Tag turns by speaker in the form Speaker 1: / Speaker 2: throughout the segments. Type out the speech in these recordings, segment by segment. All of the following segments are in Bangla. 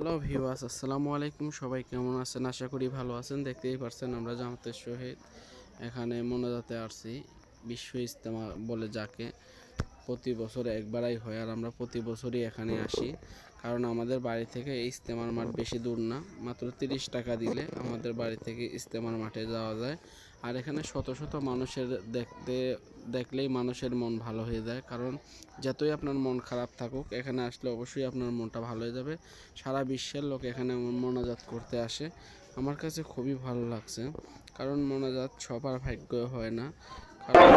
Speaker 1: হ্যালো ভিউয়ার্স, আসসালামু আলাইকুম। সবাই কেমন আছেন? আশা করি ভালো আছেন। দেখতেই পারছেন আমরা জামাতের শহীদ এখানে মোনাজাতে আসছি, বিশ্ব ইজতেমা বলে যাকে। প্রতি বছর একবারই হয় আর আমরা প্রতি বছরই এখানে আসি। কারণ আমাদের বাড়ি থেকে ইজতেমার মাঠ বেশি দূর না। মাত্র তিরিশ টাকা দিলে আমাদের বাড়ি থেকে ইজতেমার মাঠে যাওয়া যায়। আর এখানে শত শত মানুষের দেখতে, দেখলেই মানুষের মন ভালো হয়ে যায়। কারণ যতই আপনার মন খারাপ থাকুক, এখানে আসলে অবশ্যই আপনার মনটা ভালো হয়ে যাবে। সারা বিশ্বের লোক এখানে মোনাজাত করতে আসে। আমার কাছে খুবই ভালো লাগছে। কারণ মোনাজাত সবার ভাগ্য হয় না। কারণ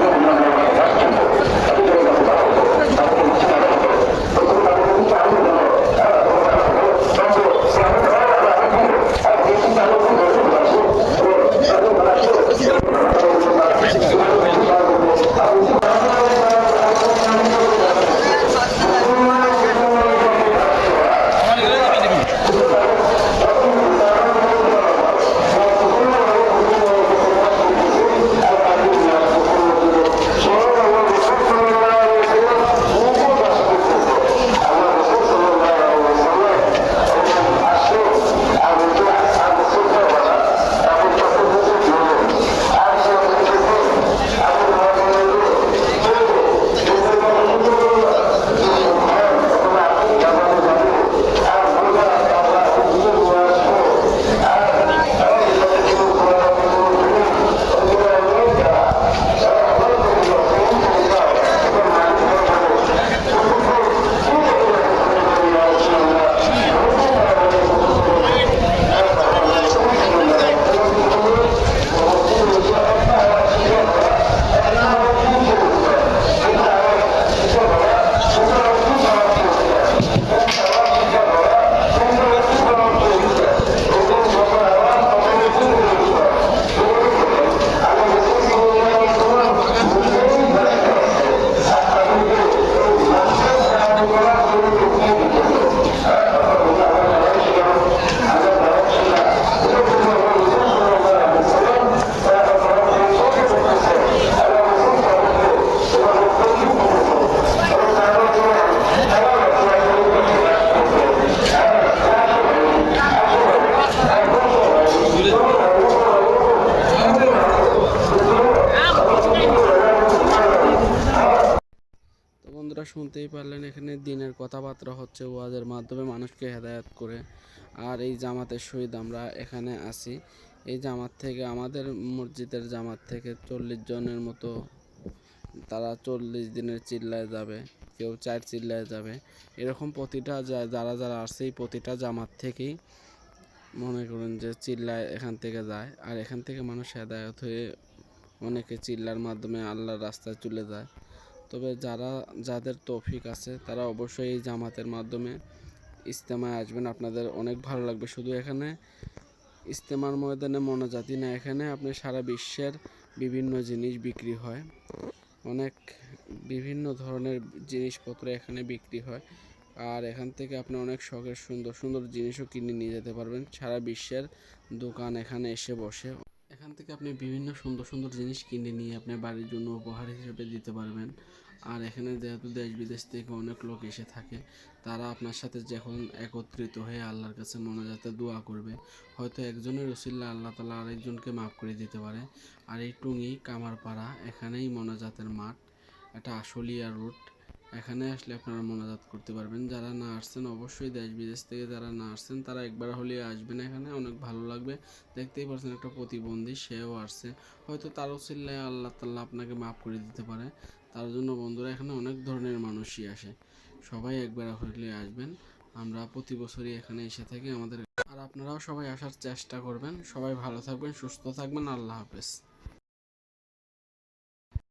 Speaker 1: বন্ধুরা শুনতেই পারলেন, এখানে দিনের কথাবার্তা হচ্ছে ওয়াজের মাধ্যমে মানুষকে হেদায়াত করে। আর এই জামাতের সহিত আমরা এখানে আসি এই জামাত থেকে, আমাদের মসজিদের জামাত থেকে চল্লিশ জনের মতো, তারা চল্লিশ দিনের চিল্লায় যাবে, কেউ চার চিল্লায় যাবে। এরকম প্রতিটা যারা যারা আসছে এই প্রতিটা জামাত থেকেই মনে করুন যে চিল্লায় এখান থেকে যায়। আর এখান থেকে মানুষ হেদায়ত হয়ে অনেকে চিল্লার মাধ্যমে আল্লাহর রাস্তায় চলে যায়। তবে যারা, যাদের তৌফিক আছে, তারা অবশ্যই এই জামাতের মাধ্যমে ইজতেমায় আসবেন। আপনাদের অনেক ভালো লাগবে শুধু এখানে। ইজতেমার ময়দানে মনোজাতি না, এখানে আপনি সারা বিশ্বের বিভিন্ন জিনিস বিক্রি হয়। অনেক বিভিন্ন ধরনের জিনিসপত্র এখানে বিক্রি হয়। আর এখান থেকে আপনি অনেক শখের সুন্দর সুন্দর জিনিসও কিনে নিয়ে যেতে পারবেন। সারা বিশ্বের দোকান এখানে এসে বসে। এখান থেকে আপনি বিভিন্ন সুন্দর সুন্দর জিনিস কিনে নিয়ে আপনি বাড়ির জন্য উপহার হিসেবে দিতে পারবেন। আর এখানে যেহেতু দেশ বিদেশ থেকে অনেক লোক এসে থাকে, তারা আপনার সাথে যখন একত্রিত হয়ে আল্লাহর কাছে মনোজাতে দোয়া করবে, হয়তো একজনের রসিল্লা আল্লাহ তালা আরেকজনকে মাফ করে দিতে পারে। আর এই টুঙ্গি কামারপাড়া, এখানেই মনোজাতের মাঠ এটা আশুলিয়া রুট এখানে আসলে আপনারা মোনাজাত করতে পারবেন। যারা না আসছেন, অবশ্যই দেশ বিদেশ থেকে যারা না আসছেন, তারা একবার হলে আসবেন এখানে। অনেক ভালো লাগবে। দেখতেই পাচ্ছেন একটা প্রতিবন্ধী, সেও আসছে। হয়তো তার চিল্লায় আল্লাহ তাল্লাহ আপনাকে মাফ করে দিতে পারে। তার জন্য বন্ধুরা, এখানে অনেক ধরনের মানুষই আসে। সবাই একবার হলে আসবেন। আমরা প্রতি বছরই এখানে এসে থাকি আমাদের। আর আপনারাও সবাই আসার চেষ্টা করবেন। সবাই ভালো থাকবেন, সুস্থ থাকবেন। আল্লাহ হাফেজ।